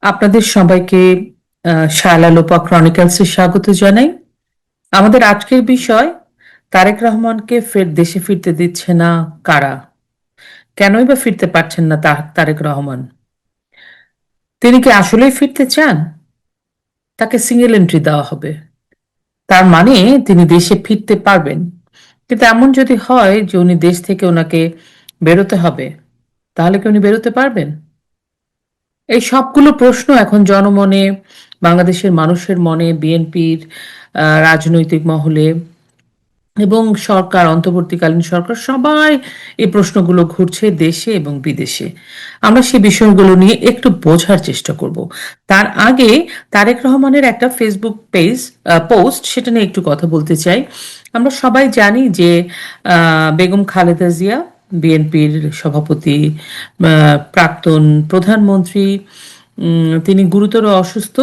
আপনাদের সবাইকে আহ, শায়লা লোপা ক্রনিকলসে স্বাগত জানাই। আমাদের আজকের বিষয় তারেক রহমানকে ফের দেশে ফিরতে দিচ্ছে না কারা? কেনই বা ফিরতে পারছেন না তারেক রহমান? তিনি কি আসলেই ফিরতে চান? তাকে সিঙ্গেল এন্ট্রি দেওয়া হবে। তার মানে তিনি দেশে ফিরতে পারবেন। কিন্তু এমন যদি হয় যে উনি দেশ থেকে ওনাকে বেরোতে হবে তাহলে কি উনি বেরোতে পারবেন? এই সবগুলো প্রশ্ন এখন জনমনে, বাংলাদেশের মানুষের মনে, বিএনপির রাজনৈতিক মহলে এবং সরকার, অন্তর্বর্তীকালীন সরকার, সবাই এই প্রশ্নগুলো ঘুরছে দেশে এবং বিদেশে। আমরা সেই বিষয়গুলো নিয়ে একটু বোঝার চেষ্টা করব। তার আগে তারেক রহমানের একটা ফেসবুক পেজ পোস্ট সেটা নিয়ে একটু কথা বলতে চাই। আমরা সবাই জানি যে বেগম খালেদা জিয়া বিএনপির সভাপতি প্রাক্তন প্রধানমন্ত্রী তিনি গুরুতর অসুস্থ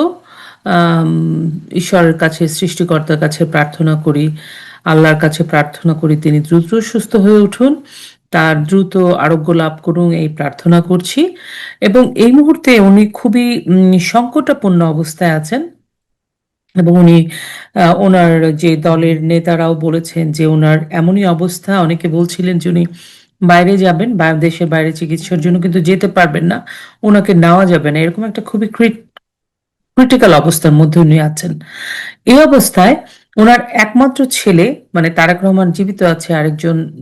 ঈশ্বরের কাছে, সৃষ্টিকর্তার কাছে প্রার্থনা করি, আল্লাহর কাছে প্রার্থনা করি তিনি দ্রুত সুস্থ হয়ে উঠুন। তার দ্রুত আরোগ্য লাভ করুন, এই প্রার্থনা করছি। এবং এই মুহূর্তে উনি খুবই সংকটাপন্ন অবস্থায় আছেন। এবং উনি ওনার যে দলের নেতারাও বলেছেন যে ওনার এমনই অবস্থা। অনেকে বলছিলেন যে উনি বাইরে যাবেন, বা- দেশের বাইরে চিকিৎসার জন্য কিন্তু যেতে পারবেন না, ওনাকে নেওয়া যাবে না। এরকম একটা খুবই ক্রিটিক্যাল অবস্থার মধ্যে উনি আছেন। এই অবস্থায় ওনার একমাত্র ছেলে মানে তারেক রহমান জীবিত আছে, আরেকজন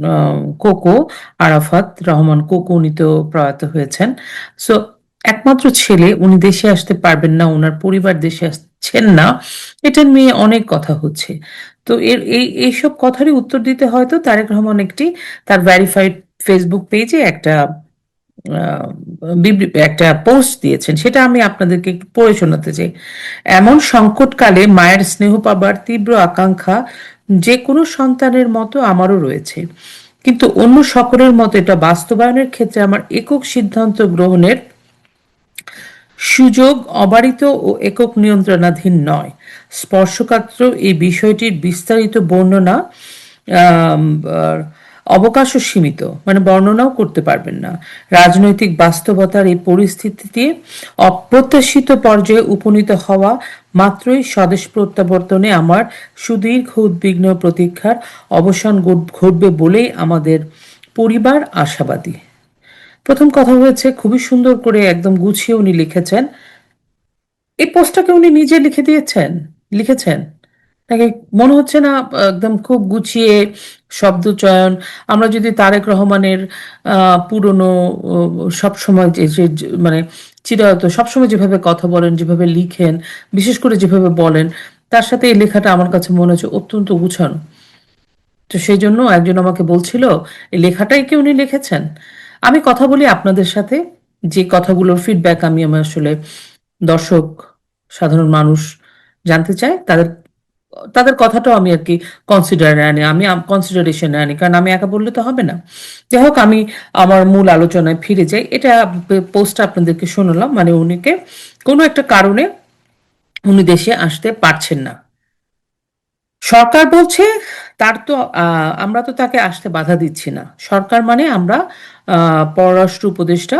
কোকো, আরাফাত রহমান কোকো উনি তো প্রয়াত হয়েছেন। সো একমাত্র ছেলে, উনি দেশে আসতে পারবেন না, ওনার পরিবার দেশে আসছেন না, এটা নিয়ে অনেক কথা হচ্ছে। তো এর, এই, এইসব কথারই উত্তর দিতে হয়তো তারেক রহমান একটি, তার ভ্যারিফাইড ফেসবুক পেজে একটা একটা পোস্ট দিয়েছেন। সেটা আমি আপনাদেরকে একটু পড়ে শোনাতে চাই। এমন সংকটকালে মায়ের স্নেহ পাবার তীব্র আকাঙ্ক্ষা যে কোনো সন্তানের মতো আমারও রয়েছে। কিন্তু অন্য সকলের মতো এটা বাস্তবায়নের ক্ষেত্রে আমার একক সিদ্ধান্ত গ্রহণের সুযোগ অবারিত ও একক নিয়ন্ত্রণাধীন নয়। স্পর্শকাত্র এই বিষয়টির বিস্তারিত বর্ণনা অবকাশও সীমিত মানে বর্ণনাও করতে পারবেন না। রাজনৈতিক বাস্তবতার এই পরিস্থিতিতে অপ্রত্যাশিত পর্যায়ে উপনীত হওয়া মাত্রই স্বদেশ প্রত্যাবর্তনে আমার সুদীর্ঘ উদ্বিগ্ন প্রতীক্ষার অবসান ঘটবে বলেই আমাদের পরিবার আশাবাদী। প্রথম কথা হয়েছে, খুবই সুন্দর করে একদম গুছিয়ে উনি লিখেছেন। এই পোস্টটাকে উনি নিজে লিখে দিয়েছেন, লিখেছেন। নাকি মনে হচ্ছে না একদম খুব গুছিয়ে শব্দ চয়ন আমরা যদি তারেক রহমানের পুরনো সব সময় যে, যে- যে- মানে চিরায়ত সবসময় যেভাবে কথা বলেন, যেভাবে লিখেন, বিশেষ করে যেভাবে বলেন, তার সাথে এই লেখাটা আমার কাছে মনে হচ্ছে অত্যন্ত গুছানো তো সেই জন্য একজন আমাকে বলছিল, এই লেখাটাই কি উনি লিখেছেন? আমি কথা বলি আপনাদের সাথে, যে কথাগুলোর ফিডব্যাক আমি আমার আসলে দর্শক, সাধারণ মানুষ জানতে চাই তাদের তাদের কথাটাও আমি আর কি কনসিডারে আনি, আমি কনসিডারেশনে আনি। কারণ আমি একা বললে তো হবে না। যাই হোক, আমি আমার মূল আলোচনায় ফিরে যাই। এটা পোস্টটা আপনাদেরকে শোনালাম। মানে উনিকে কোনো একটা কারণে উনি দেশে আসতে পারছেন না। সরকার বলছে, তার তো আমরা তো তাকে আসতে বাধা দিচ্ছি না। সরকার মানে আমরা পররাষ্ট্র উপদেষ্টা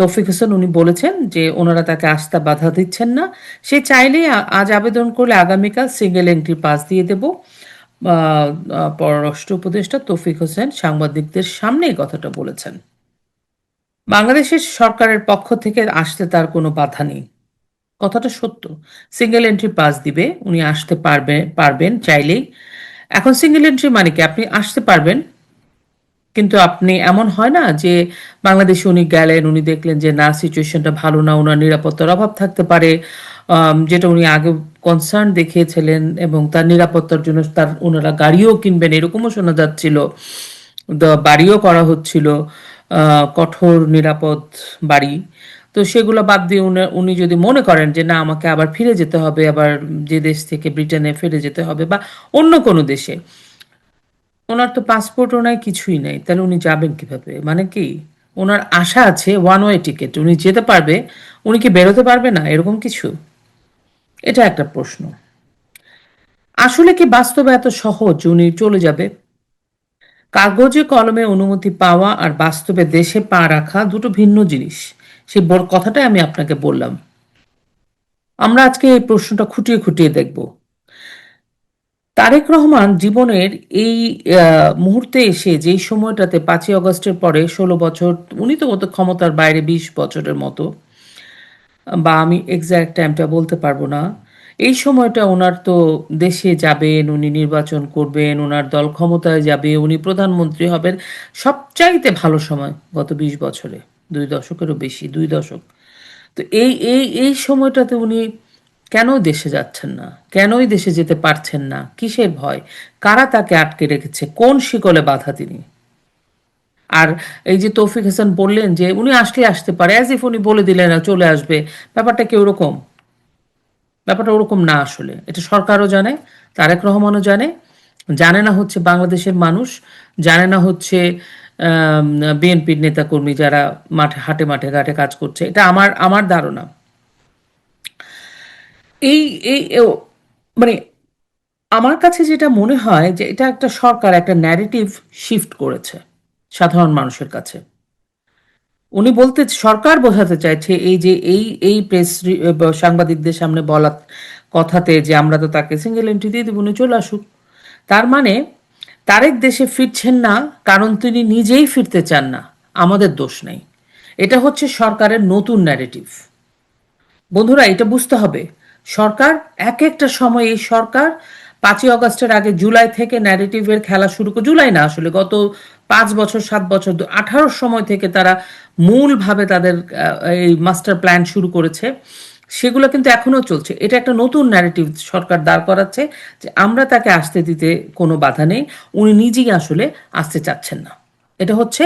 তৌফিক হোসেন উনি বলেছেন যে ওনারা তাকে আসতে বাধা দিচ্ছেন না। সে চাইলেই আজ আবেদন করলে আগামীকাল সিঙ্গেল এন্ট্রি পাস দিয়ে দেব। পররাষ্ট্র উপদেষ্টা তৌফিক হোসেন সাংবাদিকদের সামনে এই কথাটা বলেছেন। বাংলাদেশের সরকারের পক্ষ থেকে আসতে তার কোনো বাধা নেই। কথাটা সত্য। সিঙ্গেল এন্ট্রি পাস দিবে, উনি আসতে পারবে, পারবেন চাইলেই। এখন সিঙ্গেল এন্ট্রি মানে কি? আপনি আসতে পারবেন কিন্তু আপনি এমন হয় না যে বাংলাদেশে উনি গেলেন, উনি দেখলেন যে না সিচুয়েশনটা ভালো না ওনার নিরাপত্তার অভাব থাকতে পারে যেটা উনি আগে কনসার্ন দেখিয়েছিলেন এবং তার নিরাপত্তার জন্য তার ওনারা গাড়িও কিনবেন এরকমও শোনা যাচ্ছিল। বাড়িও করা হচ্ছিল কঠোর, নিরাপদ বাড়ি। তো সেগুলো বাদ দিয়ে উনি যদি মনে করেন যে না, আমাকে আবার ফিরে যেতে হবে, আবার যে দেশ থেকে ব্রিটেনে ফিরে যেতে হবে বা অন্য কোনো দেশে ওনার তো পাসপোর্টও নাই কিছুই নাই। তাহলে উনি যাবেন কীভাবে? মানে কি? ওনার আশা আছে ওয়ান ওয়ে টিকিট উনি যেতে পারবে, উনি কি বেরোতে পারবে না? এরকম কিছু? এটা একটা প্রশ্ন। আসলে কি বাস্তবে এত সহজ? উনি চলে যাবে। কাগজে, কলমে অনুমতি পাওয়া আর বাস্তবে দেশে পা রাখা দুটো ভিন্ন জিনিস। সেই বড় কথাটাই আমি আপনাকে বললাম। আমরা আজকে এই প্রশ্নটা খুঁটিয়ে খুঁটিয়ে দেখব। তারেক রহমান জীবনের এই মুহূর্তে এসে যেই সময়টাতে পাঁচই অগস্টের পরে ষোলো বছর, উনি তো মতো ক্ষমতার বাইরে বিশ বছরের মতো, বা আমি এক্স্যাক্ট টাইমটা বলতে পারব না। এই সময়টা ওনার তো দেশে যাবেন, উনি নির্বাচন করবেন, ওনার দল ক্ষমতায় যাবে, উনি প্রধানমন্ত্রী হবেন, সবচাইতে ভালো সময় গত বিশ বছরে, দুই দশকেরও বেশি, দুই দশক। তো এই এই এই সময়টাতে উনি কেন দেশে যাচ্ছেন না? কেনই দেশে যেতে পারছেন না? কিসের ভয়? কারা তাকে আটকে রেখেছে? কোন শিকলে বাধা তিনি? আর এই যে তৌফিক হাসান বললেন যে উনি আসলে আসতে পারে অ্যাজ ইফ উনি বলে দিলেন না, চলে আসবে। ব্যাপারটা কি ওরকম? ব্যাপারটা ওরকম না আসলে। এটা সরকারও জানে, তারেক রহমানও জানে। জানে না হচ্ছে বাংলাদেশের মানুষ, জানে না হচ্ছে বিএনপির নেতাকর্মী যারা মাঠে, হাটে, মাঠে, ঘাটে কাজ করছে। এটা আমার আমার ধারণা। এই এই মানে আমার কাছে যেটা মনে হয় যে এটা একটা সরকার একটা ন্যারেটিভ শিফট করেছে সাধারণ মানুষের কাছে। উনি বলতে, সরকার বোঝাতে চাইছে এই যে এই এই প্রেস সাংবাদিকদের সামনে বলা কথাতে যে আমরা তো তাকে সিঙ্গেল এন্ট্রি দিয়ে দেবো, উনি চলে আসুক। তার মানে তারেক দেশে ফিরছেন না, কারণ তিনি নিজেই ফিরতে চান না। আমাদের দোষ নেই। এটা হচ্ছে সরকারের নতুন ন্যারেটিভ বন্ধুরা, এটা বুঝতে হবে। সরকার, এক একটা সময় এই সরকার পাঁচই অগস্টের আগে জুলাই থেকে ন্যারেটিভের খেলা শুরু করে জুলাই না আসলে, গত পাঁচ বছর, সাত বছর আঠারোর সময় থেকে তারা মূলভাবে তাদের এই মাস্টার প্ল্যান শুরু করেছে। সেগুলো কিন্তু এখনও চলছে। এটা একটা নতুন ন্যারেটিভ সরকার দাঁড় করাচ্ছে যে আমরা তাকে আসতে দিতে কোনো বাধা নেই, উনি নিজেই আসলে আসতে চাচ্ছেন না। এটা হচ্ছে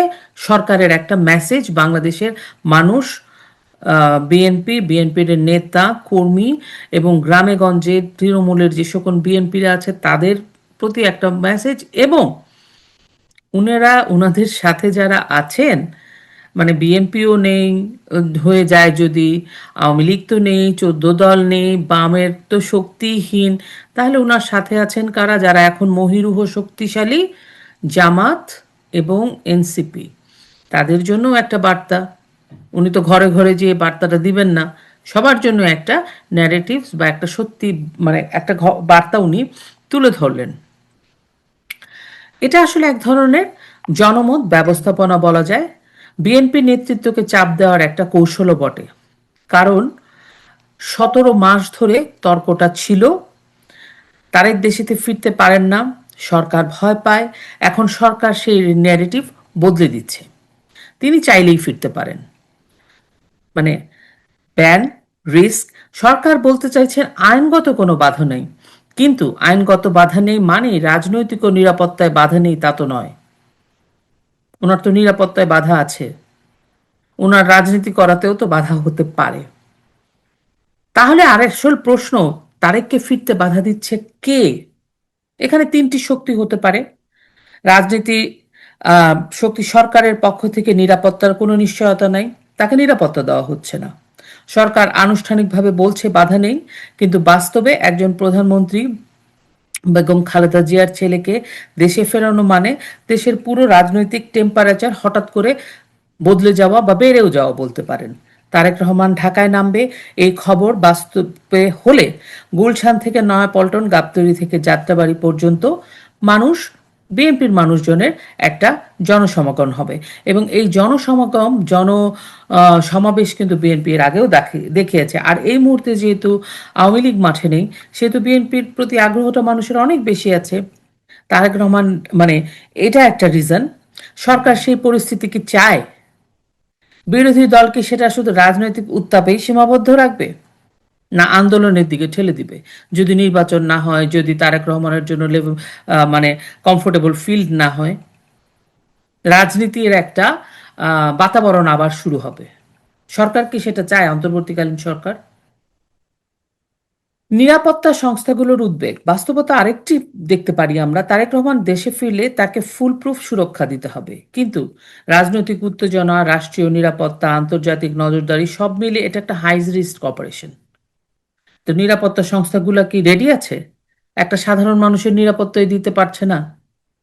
সরকারের একটা মেসেজ বাংলাদেশের মানুষ বিএনপি বিএনপির নেতা, কর্মী এবং গ্রামে গঞ্জে তৃণমূলের যে সকল বিএনপিরা আছে, তাদের প্রতি একটা মেসেজ এবং উনারা ওনাদের সাথে যারা আছেন মানে বিএনপিও নেই, হয়ে যায় যদি আওয়ামী লীগ তো নেই, চোদ্দ দল নেই, বামের তো শক্তিহীন, তাহলে ওনার সাথে আছেন কারা? যারা এখন মহিরুহ শক্তিশালী জামাত এবং এনসিপি তাদের জন্য একটা বার্তা। উনি তো ঘরে ঘরে যেয়ে বার্তাটা দিবেন না, সবার জন্য একটা ন্যারেটিভস বা একটা সত্যি মানে একটা বার্তা উনি তুলে ধরলেন। এটা আসলে এক ধরনের জনমত ব্যবস্থাপনা বলা যায়। বিএনপি নেতৃত্বকে চাপ দেওয়ার একটা কৌশলও বটে। কারণ সতেরো মাস ধরে তর্কটা ছিল, তারেক দেশেতে ফিরতে পারেন না, সরকার ভয় পায়, এখন সরকার সেই ন্যারেটিভ বদলে দিচ্ছে। তিনি চাইলেই ফিরতে পারেন। মানে ব্যান রিস্ক, সরকার বলতে চাইছেন আইনগত কোনো বাধা নেই। কিন্তু আইনগত বাধা নেই মানে রাজনৈতিক ও নিরাপত্তায় বাধা নেই তা তো নয়। ওনার তো নিরাপত্তায় বাধা আছে। ওনার রাজনীতি করাতেও তো বাধা হতে পারে। তাহলে আর আসল প্রশ্ন, তারেককে ফিরতে বাধা দিচ্ছে কে? এখানে তিনটি শক্তি হতে পারে। রাজনীতি শক্তি সরকারের পক্ষ থেকে নিরাপত্তার কোনো নিশ্চয়তা নাই। তাকে নিরাপত্তা দেওয়া হচ্ছে না। সরকার আনুষ্ঠানিকভাবে বলছে বাধা নেই, কিন্তু বাস্তবে একজন প্রধানমন্ত্রী বেগম খালেদা জিয়ার ছেলেকে দেশে ফেরানো মানে দেশের পুরো রাজনৈতিক টেম্পারেচার হঠাৎ করে বদলে যাওয়া বা বেড়েও যাওয়া বলতে পারেন। তারেক রহমান ঢাকায় নামবে এই খবর বাস্তবে হলে গুলশান থেকে নয়াপল্টন, গাবতলী থেকে যাত্রাবাড়ি পর্যন্ত মানুষ বিএনপির মানুষজনের একটা জনসমাগম হবে। এবং এই জনসমাগম, জন সমাবেশ কিন্তু বিএনপি এর আগেও দেখে- দেখিয়েছে। আর এই মুহূর্তে যেহেতু আওয়ামী লীগ মাঠে নেই, সেহেতু বিএনপির প্রতি আগ্রহটা মানুষের অনেক বেশি আছে। তারেক রহমান মানে এটা একটা রিজন সরকার সেই পরিস্থিতি কি চায়? বিরোধী দলকে সেটা শুধু রাজনৈতিক উত্তাপেই সীমাবদ্ধ রাখবে? না আন্দোলনের দিকে ঠেলে দিবে। যদি নির্বাচন না হয়, যদি তারেক রহমানের জন্য মানে কমফোর্টেবল ফিল্ড না হয়, রাজনীতির একটা বাতাবরণ আবার শুরু হবে। সরকার কি সেটা চায়, অন্তর্বর্তীকালীন সরকার? নিরাপত্তা সংস্থাগুলোর উদ্বেগ। বাস্তবতা আরেকটি দেখতে পারি আমরা। তারেক রহমান দেশে ফিরলে তাকে ফুলপ্রুফ সুরক্ষা দিতে হবে। কিন্তু রাজনৈতিক উত্তেজনা, রাষ্ট্রীয় নিরাপত্তা, আন্তর্জাতিক নজরদারি সব মিলে এটা একটা হাই রিস্ক অপারেশন তো নিরাপত্তা সংস্থাগুলো কি রেডি আছে? একটা সাধারণ মানুষের নিরাপত্তাই দিতে পারছে না।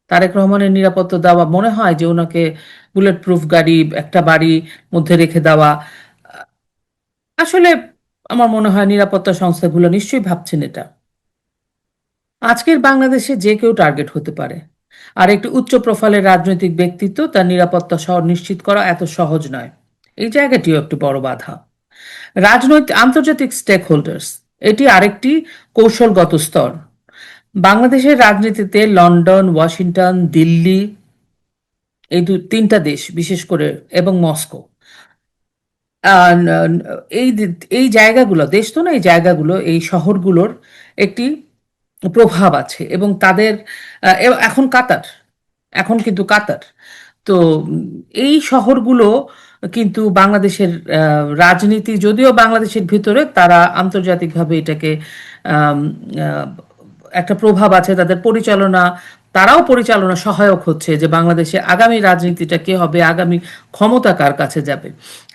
তারেক রহমানের নিরাপত্তা দেওয়া মনে হয় যে ওনাকে বুলেট প্রুফ গাড়ি, একটা বাড়ি মধ্যে রেখে দেওয়া। আসলে আমার মনে হয় নিরাপত্তা সংস্থাগুলো নিশ্চয়ই ভাবছেন এটা। আজকের বাংলাদেশে যে কেউ টার্গেট হতে পারে। আর একটি উচ্চ প্রোফাইলের রাজনৈতিক ব্যক্তিত্ব তার নিরাপত্তা সহ নিশ্চিত করা এত সহজ নয়। এই জায়গাটিও একটি বড় বাধা। রাজনৈতিক, আন্তর্জাতিক স্টেক হোল্ডার্স এটি আরেকটি কৌশলগত স্তর। বাংলাদেশের রাজনীতিতে লন্ডন, ওয়াশিংটন, দিল্লি, এই দু, তিনটা দেশ, বিশেষ করে, এবং মস্কো। এই এই জায়গাগুলো, দেশ তো না, এই জায়গাগুলো, এই শহরগুলোর একটি প্রভাব আছে, এবং তাদের এখন কাতার, এখন কিন্তু কাতার। তো, এই শহরগুলো কিন্তু বাংলাদেশের রাজনীতি, যদিও বাংলাদেশের ভিতরে তারা আন্তর্জাতিকভাবে এটাকে একটা প্রভাব আছে, তাদের পরিচালনা, তারাও পরিচালনা সহায়ক হচ্ছে যে বাংলাদেশে আগামী রাজনীতিটা কে হবে, আগামী ক্ষমতা কার কাছে যাবে।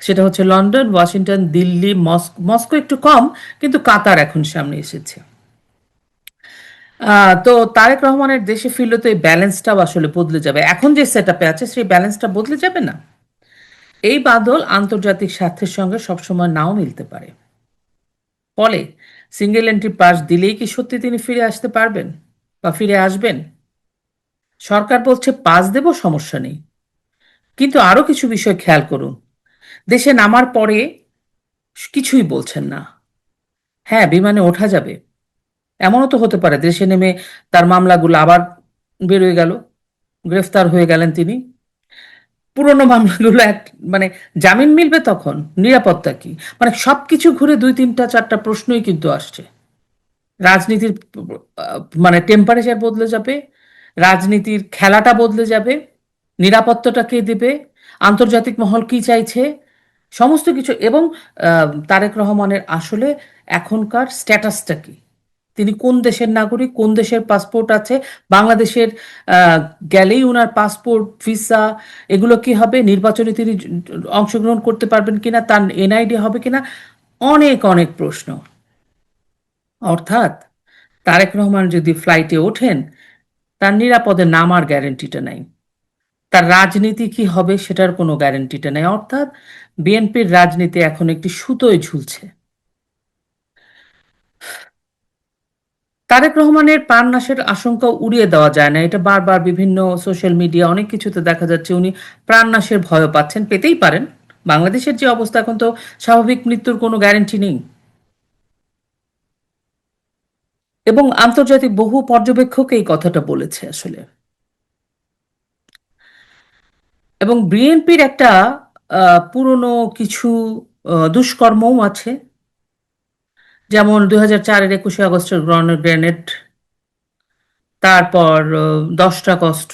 সেটা হচ্ছে লন্ডন, ওয়াশিংটন, দিল্লি, মস্কো একটু কম, কিন্তু কাতার এখন সামনে এসেছে। তো তারেক রহমানের দেশে ফিরলে তো এই ব্যালেন্সটাও আসলে বদলে যাবে। এখন যে সেট আছে, সেই ব্যালেন্সটা বদলে যাবে না? এই বাদল আন্তর্জাতিক স্বার্থের সঙ্গে সবসময় নাও মিলতে পারে। ফলে সিঙ্গেল এন্ট্রি পাস দিলেই কি সত্যি তিনি ফিরে আসতে পারবেন বা ফিরে আসবেন? সরকার বলছে, পাস দেব, সমস্যা নেই। কিন্তু আরও কিছু বিষয় খেয়াল করুন। দেশে নামার পরে কিছুই বলছেন না। হ্যাঁ বিমানে ওঠা যাবে। এমনও তো হতে পারে, দেশে নেমে তার মামলাগুলো আবার বেরোয় গেল। গ্রেফতার হয়ে গেলেন তিনি। পুরনো মামলাগুলো এক মানে জামিন মিলবে তখন? নিরাপত্তা কি? মানে সবকিছু ঘুরে দুই, তিনটা, চারটা প্রশ্নই কিন্তু আসছে। রাজনীতির মানে টেম্পারেচার বদলে যাবে, রাজনীতির খেলাটা বদলে যাবে, নিরাপত্তাটা কে দেবে, আন্তর্জাতিক মহল কি চাইছে, সমস্ত কিছু এবং তারেক রহমানের আসলে এখনকার স্ট্যাটাসটা কি? তিনি কোন দেশের নাগরিক, কোন দেশের পাসপোর্ট আছে, বাংলাদেশের গেলেই ওনার পাসপোর্ট ভিসা এগুলো কি হবে, নির্বাচনে তিনি অংশগ্রহণ করতে পারবেন কিনা, তার এনআইডি হবে কিনা, অনেক অনেক প্রশ্ন। অর্থাৎ তারেক রহমান যদি ফ্লাইটে ওঠেন, তার নিরাপদে নামার গ্যারেন্টিটা নাই। তার রাজনীতি কি হবে, সেটার কোনো গ্যারেন্টিটা নেই। অর্থাৎ বিএনপির রাজনীতি এখন একটি সুতোয় ঝুলছে। তারেক রহমানের প্রাণনাশের আশঙ্কা উড়িয়ে দেওয়া যায় না। এটা বারবার বিভিন্ন সোশ্যাল মিডিয়া অনেক কিছুতে দেখা যাচ্ছে উনি প্রাণনাশের ভয় পাচ্ছেন, পেতেই পারেন। বাংলাদেশের যে অবস্থা, এখন তো স্বাভাবিক মৃত্যুর কোনো গ্যারেন্টি নেই। এবং আন্তর্জাতিক বহু পর্যবেক্ষক এই কথাটা বলেছে আসলে। এবং বিএনপির একটা পুরনো কিছু দুষ্কর্মও আছে। যেমন দুই হাজার চারের একুশে আগস্টের গ্রেনেড, তারপর দশটা কষ্ট।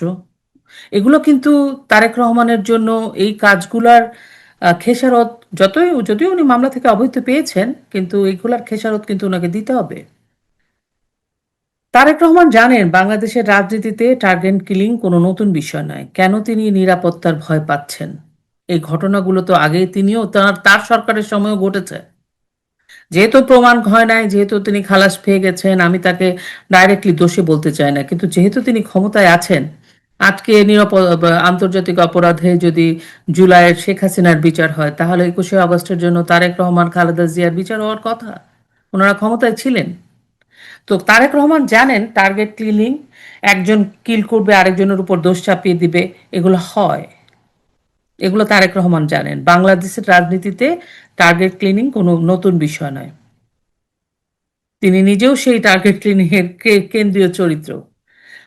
এগুলো কিন্তু তারেক রহমানের জন্য এই কাজগুলার খেসারত যতই, যদিও উনি মামলা থেকে অবহিত পেয়েছেন, কিন্তু এগুলার খেসারত কিন্তু ওনাকে দিতে হবে। তারেক রহমান জানেন বাংলাদেশের রাজনীতিতে টার্গেট কিলিং কোনো নতুন বিষয় নয়। কেন তিনি নিরাপত্তার ভয় পাচ্ছেন? এই ঘটনাগুলো তো আগে তিনিও তার তার সরকারের সময়ও ঘটেছে। যেহেতু প্রমাণ হয় নাই, যেহেতু তিনি খালাস পেয়ে গেছেন, আমি তাকে ডাইরেক্টলি দোষী বলতে চাই না। কিন্তু যেহেতু তিনি ক্ষমতায় আছেন আজকে নিরাপদ আন্তর্জাতিক অপরাধে যদি জুলাইয়ের শেখ হাসিনার বিচার হয়, তাহলে একুশে আগস্টের জন্য তারেক রহমান, খালেদা জিয়ার বিচার হওয়ার কথা। ওনারা ক্ষমতায় ছিলেন। তো তারেক রহমান জানেন টার্গেট ক্লিনিং একজন কিল করবে, আরেকজনের উপর দোষ চাপিয়ে দিবে, এগুলো হয়। এগুলো তারেক রহমান জানেন। বাংলাদেশের রাজনীতিতে টার্গেট ক্লিনিং কোনো নতুন বিষয় নয়। তিনি নিজেও সেই টার্গেট ক্লিনিং এর কে- কেন্দ্রীয় চরিত্র।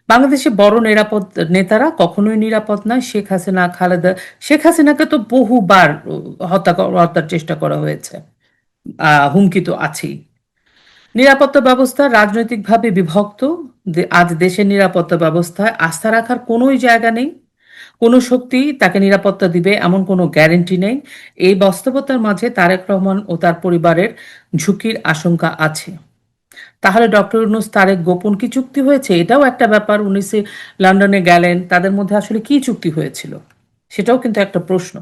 বাংলাদেশে বড় নিরাপদ নেতারা কখনোই নিরাপদ নয়। শেখ হাসিনা, খালেদা, শেখ হাসিনাকে তো বহুবার হত্যা হত্যার চেষ্টা করা হয়েছে। হুমকি তো আছেই। নিরাপত্তা ব্যবস্থা রাজনৈতিকভাবে বিভক্ত। আজ দেশের নিরাপত্তা ব্যবস্থায় আস্থা রাখার কোনোই জায়গা নেই। কোনো শক্তি তাকে নিরাপত্তা দিবে এমন কোনো গ্যারেন্টি নেই। এই বাস্তবতার মাঝে তারেক রহমান ও তার পরিবারের ঝুঁকির আশঙ্কা আছে। তাহলে ডক্টর ইউনুস, তারেক গোপন কি চুক্তি হয়েছে? এটাও একটা ব্যাপার। উনি সে লন্ডনে গেলেন, তাদের মধ্যে আসলে কি চুক্তি হয়েছিল? সেটাও কিন্তু একটা প্রশ্ন।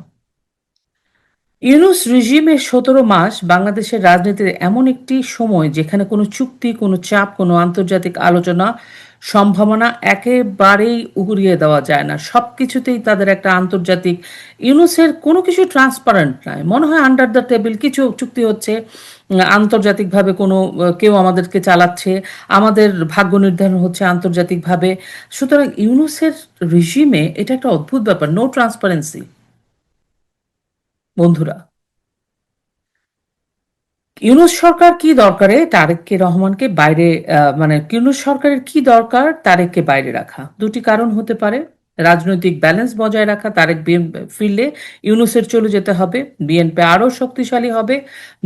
ইউনুস রিজিমের সতেরো মাস বাংলাদেশের রাজনীতিতে এমন একটি সময় যেখানে কোনো চুক্তি, কোনো চাপ, কোনো আন্তর্জাতিক আলোচনা সম্ভাবনা একেবারেই উড়িয়ে দেওয়া যায় না। সব কিছুতেই তাদের একটা আন্তর্জাতিক ইউনুসের কোনো কিছু ট্রান্সপারেন্ট নয় মনে হয় আন্ডার দ্য টেবিল কিছু চুক্তি হচ্ছে, আন্তর্জাতিকভাবে কোনো, কেউ আমাদেরকে চালাচ্ছে, আমাদের ভাগ্য নির্ধারণ হচ্ছে আন্তর্জাতিকভাবে। সুতরাং ইউনুসের রিজিমে এটা একটা অদ্ভুত ব্যাপার নো ট্রান্সপারেন্সি বন্ধুরা ইউনুস সরকার কি দরকারে? তারেককে রহমানকে বাইরে মানে ইউনুস সরকারের কি দরকার? তারেককে বাইরে রাখা। দুটি কারণ হতে পারে। রাজনৈতিক ব্যালেন্স বজায় রাখা, তারেক ফিরলে ইউনুসের চলে যেতে হবে। বিএনপি আরও শক্তিশালী হবে,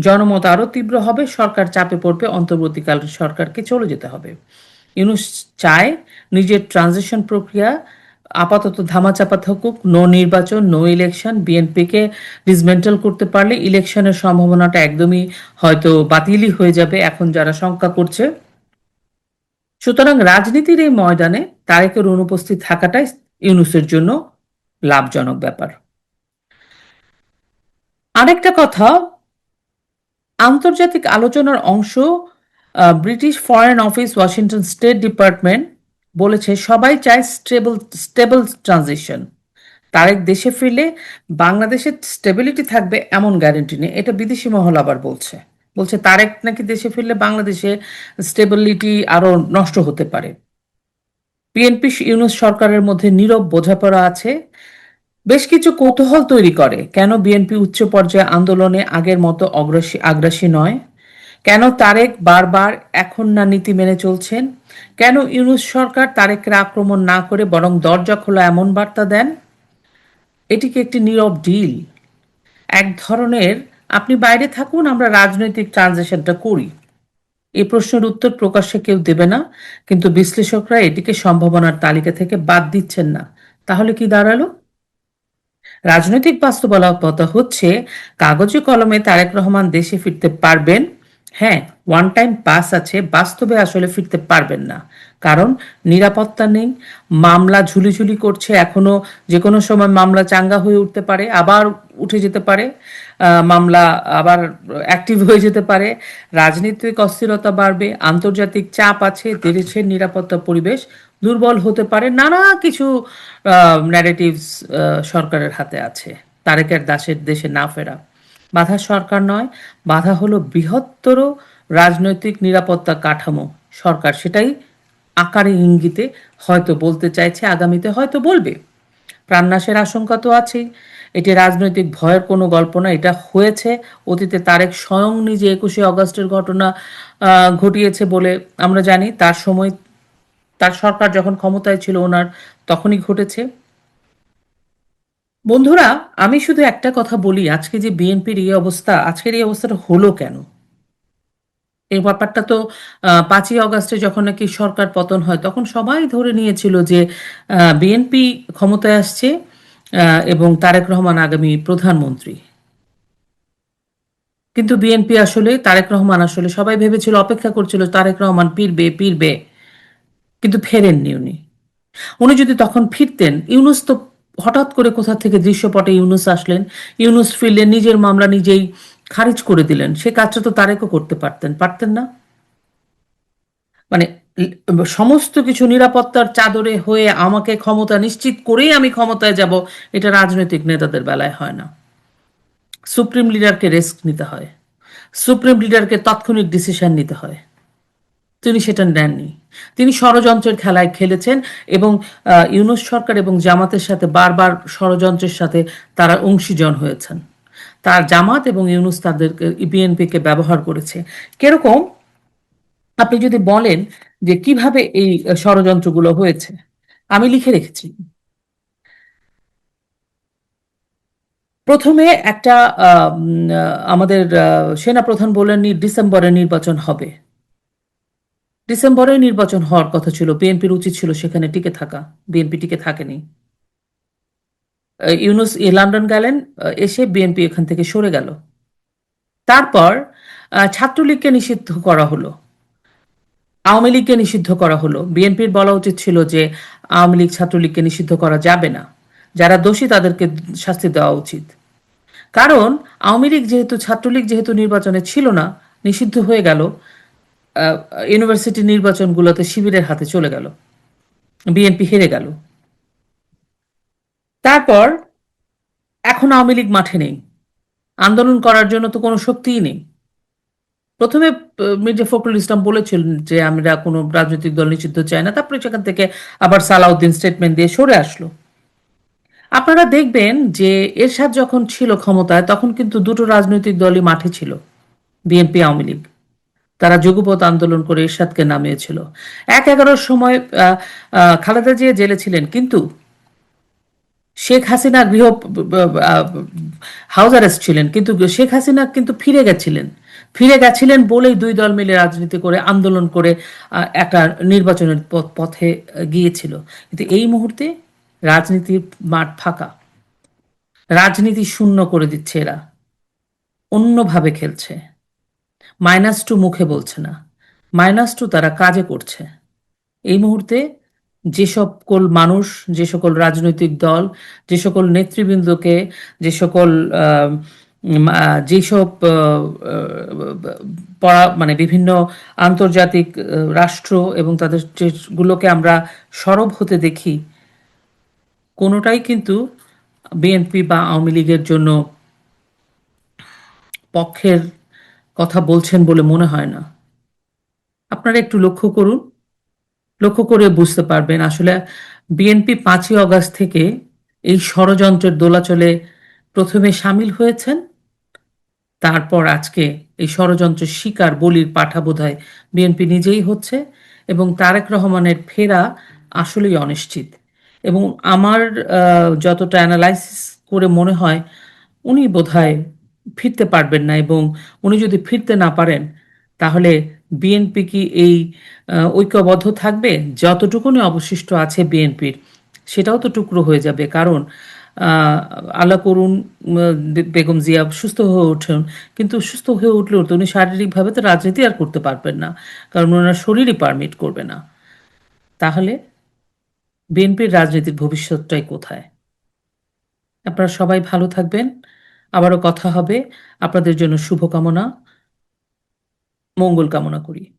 জনমত আরও তীব্র হবে, সরকার চাপে পড়বে, অন্তর্বর্তীকালীন সরকারকে চলে যেতে হবে। ইউনুস চায় নিজের ট্রানজিশন প্রক্রিয়া আপাতত ধামাচাপা থাকুক নো নির্বাচন নো ইলেকশন বিএনপিকে ডিসমেন্টাল করতে পারলে ইলেকশনের সম্ভাবনাটা একদমই হয়তো বাতিলই হয়ে যাবে এখন যারা শঙ্কা করছে। সুতরাং রাজনীতির এই ময়দানে তারেকের অনুপস্থিত থাকাটাই ইউনুসের জন্য লাভজনক ব্যাপার। আরেকটা কথা, আন্তর্জাতিক আলোচনার অংশ British foreign office Washington state department বলেছে, সবাই চায় স্টেবল স্টেবল ট্রানজিশন। তারেক দেশে ফিরলে বাংলাদেশের স্টেবিলিটি থাকবে এমন গ্যারেন্টি নেই। এটা বিদেশি মহল আবার বলছে। বলছে, তারেক নাকি দেশে ফিরলে বাংলাদেশে স্টেবিলিটি আরও নষ্ট হতে পারে। বিএনপি ইউনুস সরকারের মধ্যে নীরব বোঝাপড়া আছে। বেশ কিছু কৌতূহল তৈরি করে। কেন বিএনপি উচ্চ পর্যায়ে আন্দোলনে আগের মতো অগ্রাসী আগ্রাসী নয়? কেন তারেক বারবার এখন না নীতি মেনে চলছেন? কেন ইউনুস সরকার তারেককে আক্রমণ না করে বরং দরজা খোলা এমন বার্তা দেন? এটিকে একটি নীরব ডিল? এক ধরনের, আপনি বাইরে থাকুন, আমরা রাজনৈতিক ট্রানজেকশনটা করি। এই প্রশ্নের উত্তর প্রকাশ্যে কেউ দেবে না, কিন্তু বিশ্লেষকরা এটিকে সম্ভাবনার তালিকা থেকে বাদ দিচ্ছেন না। তাহলে কি দাঁড়াল? রাজনৈতিক বাস্তবতা হচ্ছে, কাগজে কলমে তারেক রহমান দেশে ফিরতে পারবেন হ্যাঁ ওয়ান টাইম পাস আছে, বাস্তবে আসলে ফিরতে পারবেন না। কারণ নিরাপত্তা নেই, মামলা ঝুলিঝুলি করছে, এখনও যে কোনো সময় মামলা চাঙ্গা হয়ে উঠতে পারে, আবার উঠে যেতে পারে মামলা আবার অ্যাক্টিভ হয়ে যেতে পারে, রাজনৈতিক অস্থিরতা বাড়বে, আন্তর্জাতিক চাপ আছে, দেশের নিরাপত্তা পরিবেশ দুর্বল হতে পারে, নানা কিছু ন্যারেটিভস সরকারের হাতে আছে, তারেকের দাসের দেশে না ফেরা। বাধা সরকার নয়, বাধা হলো বৃহত্তর রাজনৈতিক নিরাপত্তা কাঠামো। সরকার সেটাই আকারে ইঙ্গিতে হয়তো বলতে চাইছে, আগামীতে হয়তো বলবে। প্রাণনাশের আশঙ্কা তো আছেই। এটি রাজনৈতিক ভয়ের কোনো গল্প না, এটা হয়েছে। অতীতে তারেক স্বয়ং নিজে একুশে অগস্টের ঘটনা ঘটিয়েছে বলে আমরা জানি। তার সময়, তার সরকার যখন ক্ষমতায় ছিল ওনার, তখনই ঘটেছে। বন্ধুরা, আমি শুধু একটা কথা বলি, আজকে যে বিএনপির এই অবস্থা, আজকের এই অবস্থাটা হলো কেন? এই ব্যাপারটা তো পাঁচই অগস্টে যখন নাকি সরকার পতন হয়, তখন সবাই ধরে নিয়েছিল যে বিএনপি ক্ষমতায় আসছে এবং তারেক রহমান আগামী প্রধানমন্ত্রী। কিন্তু বিএনপি আসলে, তারেক রহমান আসলে সবাই ভেবেছিল, অপেক্ষা করছিল, তারেক রহমান ফিরবে ফিরবে। কিন্তু ফেরেননি উনি। উনি যদি তখন ফিরতেন, ইউনুস তো হঠাৎ করে কোথা থেকে দৃশ্যপটে ইউনুস আসলেন, ইউনুস ফিরলেন, নিজের মামলা নিজেই খারিজ করে দিলেন। সে কাজটা তো তারেকও করতে পারতেন পারতেন না? মানে সমস্ত কিছু নিরাপত্তার চাদরে হয়ে আমাকে ক্ষমতা নিশ্চিত করেই আমি ক্ষমতায় যাব, এটা রাজনৈতিক নেতাদের বেলায় হয় না। সুপ্রিম লিডারকে রেস্ক নিতে হয়। সুপ্রিম লিডারকে তাৎক্ষণিক ডিসিশন নিতে হয়। তিনি সেটা নেননি। তিনি ষড়যন্ত্রের খেলায় খেলেছেন এবং ইউনুস সরকার এবং জামাতের সাথে বারবার ষড়যন্ত্রের সাথে তারা অংশীজন হয়েছেন। তার জামাত এবং ইউনুস তাদেরকে, বিএনপিকে ব্যবহার করেছে। কীরকম? আপনি যদি বলেন যে কীভাবে এই ষড়যন্ত্রগুলো হয়েছে, আমি লিখে রেখেছি। প্রথমে একটা আমাদের সেনাপ্রধান বললেননি ডিসেম্বরে নির্বাচন হবে। ডিসেম্বরে নির্বাচন হওয়ার কথা ছিল। বিএনপির উচিত ছিল সেখানে টিকে থাকা। বিএনপি টিকে থাকেনি। ইউনুস লন্ডন গেলেন এসে বিএনপি এখান থেকে সরে গেল। তারপর ছাত্রলীগকে নিষিদ্ধ করা হলো। আওয়ামী লীগকে নিষিদ্ধ করা হলো। বিএনপির বলা উচিত ছিল যে, আওয়ামী লীগ ছাত্রলীগকে নিষিদ্ধ করা যাবে না। যারা দোষী, তাদেরকে শাস্তি দেওয়া উচিত। কারণ, আওয়ামী লীগ যেহেতু, ছাত্রলীগ যেহেতু নির্বাচনে ছিল না, নিষিদ্ধ হয়ে গেল ইউনিভার্সিটি নির্বাচনগুলোতে শিবিরের হাতে চলে গেল। বিএনপি হেরে গেল। তারপর এখন আওয়ামী লীগ মাঠে নেই। আন্দোলন করার জন্য তো কোনো শক্তিই নেই। প্রথমে মির্জা ফখরুল ইসলাম বলেছিলেন যে, আমরা কোনো রাজনৈতিক দল নিষিদ্ধ চাই না। তারপরে সেখান থেকে আবার সালাউদ্দিন স্টেটমেন্ট দিয়ে সরে আসলো। আপনারা দেখবেন যে, এরশাদ যখন ছিল ক্ষমতায়, তখন কিন্তু দুটো রাজনৈতিক দলই মাঠে ছিল, বিএনপি, আওয়ামী লীগ। তারা যুগপথ আন্দোলন করে এরশাদকে নামিয়েছিল। এক এগারোর সময় খালেদা জিয়া জেলে ছিলেন, কিন্তু শেখ হাসিনা গৃহ হাউস অ্যারেস্ট ছিলেন, কিন্তু শেখ হাসিনা কিন্তু ফিরে গেছিলেন। ফিরে গেছিলেন বলেই দুই দল মিলে রাজনীতি করে, আন্দোলন করে একটা নির্বাচনের পথে গিয়েছিল। কিন্তু এই মুহূর্তে রাজনীতির মাঠ ফাঁকা। রাজনীতি শূন্য করে দিচ্ছে এরা। অন্যভাবে খেলছে। মাইনাস টু মুখে বলছে না। মাইনাস টু তারা কাজে করছে। এই মুহূর্তে যে সকল মানুষ, যে সকল রাজনৈতিক দল, যে সকল নেতৃবৃন্দকে, যে সকল যেসব পড়া মানে বিভিন্ন আন্তর্জাতিক রাষ্ট্র এবং তাদের যেগুলোকে আমরা সরব হতে দেখি, কোনোটাই কিন্তু বিএনপি বা আওয়ামী লীগের জন্য পক্ষের কথা বলছেন বলে মনে হয় না। আপনারা একটু লক্ষ্য করুন। লক্ষ্য করে বুঝতে পারবেন আসলে বিএনপি পাঁচই অগাস্ট থেকে এই ষড়যন্ত্রের দোলাচলে প্রথমে সামিল হয়েছেন। তারপর আজকে এই ষড়যন্ত্রের শিকার বলির পাঠা বোধহয় বিএনপি নিজেই হচ্ছে এবং তারেক রহমানের ফেরা আসলেই অনিশ্চিত। এবং আমার যতটা অ্যানালাইসিস করে মনে হয়, উনি বোধহয় ফিরতে পারবেন না এবং উনি যদি ফিরতে না পারেন, তাহলে বিএনপি কি এই ঐক্যবদ্ধ থাকবে? যতটুকুনি অবশিষ্ট আছে বিএনপির সেটাও তো টুকরো হয়ে যাবে। কারণ আল্লাহ করুন বেগম জিয়া সুস্থ হয়ে ওঠেন। কিন্তু সুস্থ হয়ে উঠলেও তো উনি শারীরিকভাবে তো রাজনীতি আর করতে পারবেন না। কারণ ওনার শরীরই পারমিট করবে না। তাহলে বিএনপির রাজনীতির ভবিষ্যৎটাই কোথায়? আপনারা সবাই ভালো থাকবেন। আবারও কথা হবে। আপনাদের জন্য শুভকামনা। মঙ্গল কামনা করি।